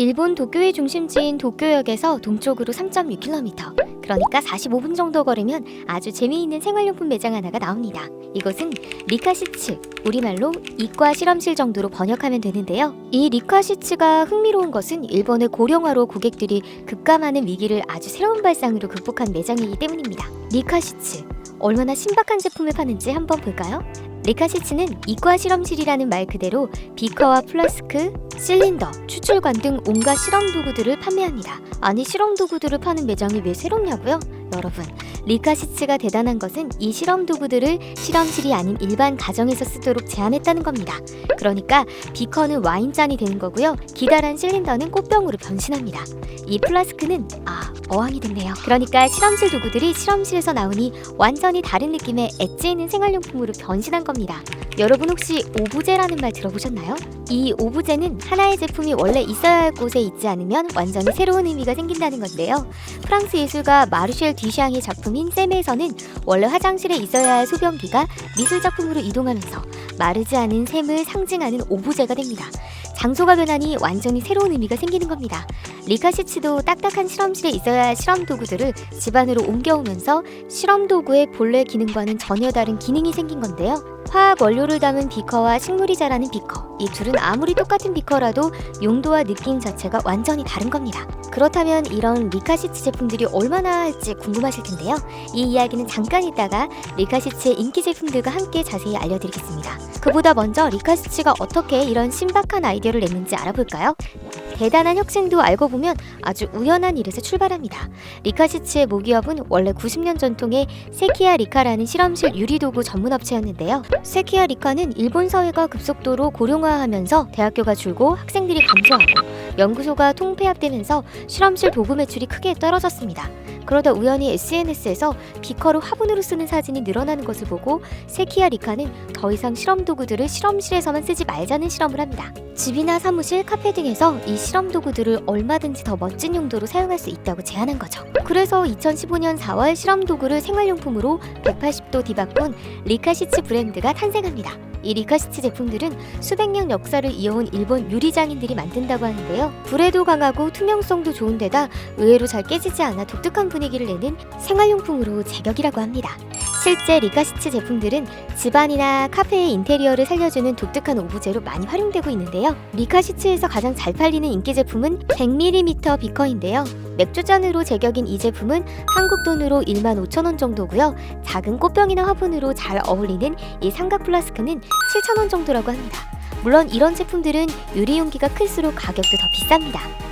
일본 도쿄의 중심지인 도쿄역에서 동쪽으로 3.6km, 그러니까 45분 정도 걸으면 아주 재미있는 생활용품 매장 하나가 나옵니다. 이곳은 리카시츠, 우리말로 이과 실험실 정도로 번역하면 되는데요. 이 리카시츠가 흥미로운 것은 일본의 고령화로 고객들이 급감하는 위기를 아주 새로운 발상으로 극복한 매장이기 때문입니다. 리카시츠, 얼마나 신박한 제품을 파는지 한번 볼까요? 리카시츠는 이과 실험실이라는 말 그대로 비커와 플라스크, 실린더, 추출관 등 온갖 실험 도구들을 판매합니다. 아니 실험 도구들을 파는 매장이 왜 새롭냐고요? 여러분, 리카시츠가 대단한 것은 이 실험 도구들을 실험실이 아닌 일반 가정에서 쓰도록 제안했다는 겁니다. 그러니까 비커는 와인잔이 되는 거고요. 기다란 실린더는 꽃병으로 변신합니다. 이 플라스크는 아 어항이 됐네요. 그러니까 실험실 도구들이 실험실에서 나오니 완전히 다른 느낌의 엣지 있는 생활용품으로 변신한 겁니다. 여러분 혹시 오브제라는 말 들어보셨나요? 이 오브제는 하나의 제품이 원래 있어야 할 곳에 있지 않으면 완전히 새로운 의미가 생긴다는 건데요. 프랑스 예술가 마르쉘 뒤샹의 작품인 셈에서는 원래 화장실에 있어야 할 소변기가 미술 작품으로 이동하면서 마르지 않은 셈을 상징하는 오브제가 됩니다. 장소가 변하니 완전히 새로운 의미가 생기는 겁니다. 리카시츠도 딱딱한 실험실에 있어야 할 실험 도구들을 집 안으로 옮겨오면서 실험 도구의 본래 기능과는 전혀 다른 기능이 생긴 건데요. 화학 원료를 담은 비커와 식물이 자라는 비커. 이 둘은 아무리 똑같은 비커라도 용도와 느낌 자체가 완전히 다른 겁니다. 그렇다면 이런 리카시츠 제품들이 얼마나 할지 궁금하실 텐데요. 이 이야기는 잠깐 있다가 리카시츠의 인기 제품들과 함께 자세히 알려드리겠습니다. 그보다 먼저 리카시츠가 어떻게 이런 신박한 아이디어를 냈는지 알아볼까요? 대단한 혁신도 알고 보면 아주 우연한 일에서 출발합니다. 리카시츠의 모기업은 원래 90년 전통의 세키야 리카라는 실험실 유리도구 전문 업체였는데요. 세키야 리카는 일본 사회가 급속도로 고령화하면서 대학교가 줄고 학생들이 감소하고 연구소가 통폐합되면서 실험실 도구 매출이 크게 떨어졌습니다. 그러다 우연히 SNS에서 비커를 화분으로 쓰는 사진이 늘어나는 것을 보고 세키야 리카는 더 이상 실험 도구들을 실험실에서만 쓰지 말자는 실험을 합니다. 집이나 사무실, 카페 등에서 이 실험 도구들을 얼마든지 더 멋진 용도로 사용할 수 있다고 제안한 거죠. 그래서 2015년 4월 실험 도구를 생활용품으로 180도 뒤바꾼 리카시츠 브랜드가 탄생합니다. 이 리카시츠 제품들은 수백 년 역사를 이어온 일본 유리장인들이 만든다고 하는데요. 불에도 강하고 투명성도 좋은 데다 의외로 잘 깨지지 않아 독특한 분위기를 내는 생활용품으로 제격이라고 합니다. 실제 리카시츠 제품들은 집안이나 카페의 인테리어를 살려주는 독특한 오브제로 많이 활용되고 있는데요. 리카시츠에서 가장 잘 팔리는 인기 제품은 100ml 비커인데요. 맥주잔으로 제격인 이 제품은 한국 돈으로 1만 5천 원 정도고요. 작은 꽃병이나 화분으로 잘 어울리는 이 삼각 플라스크는 7천 원 정도라고 합니다. 물론 이런 제품들은 유리 용기가 클수록 가격도 더 비쌉니다.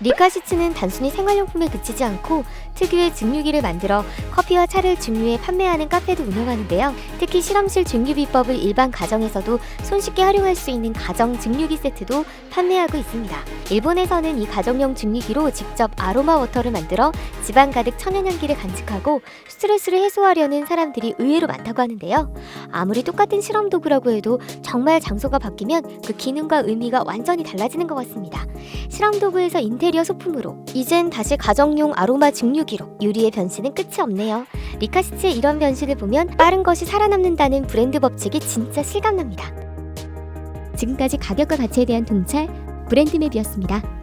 리카시츠는 단순히 생활용품에 그치지 않고 특유의 증류기를 만들어 커피와 차를 증류해 판매하는 카페도 운영하는데요. 특히 실험실 증류 비법을 일반 가정에서도 손쉽게 활용할 수 있는 가정 증류기 세트도 판매하고 있습니다. 일본에서는 이 가정용 증류기로 직접 아로마 워터를 만들어 집안 가득 천연향기를 간직하고 스트레스를 해소하려는 사람들이 의외로 많다고 하는데요. 아무리 똑같은 실험 도구라고 해도 정말 장소가 바뀌면 그 기능과 의미가 완전히 달라지는 것 같습니다. 실험 도구에서 인테리어 소품으로 이젠 다시 가정용 아로마 증류기로 유리의 변신은 끝이 없네요. 리카시츠의 이런 변신을 보면 빠른 것이 살아남는다는 브랜드 법칙이 진짜 실감납니다. 지금까지 가격과 가치에 대한 통찰 브랜드맵이었습니다.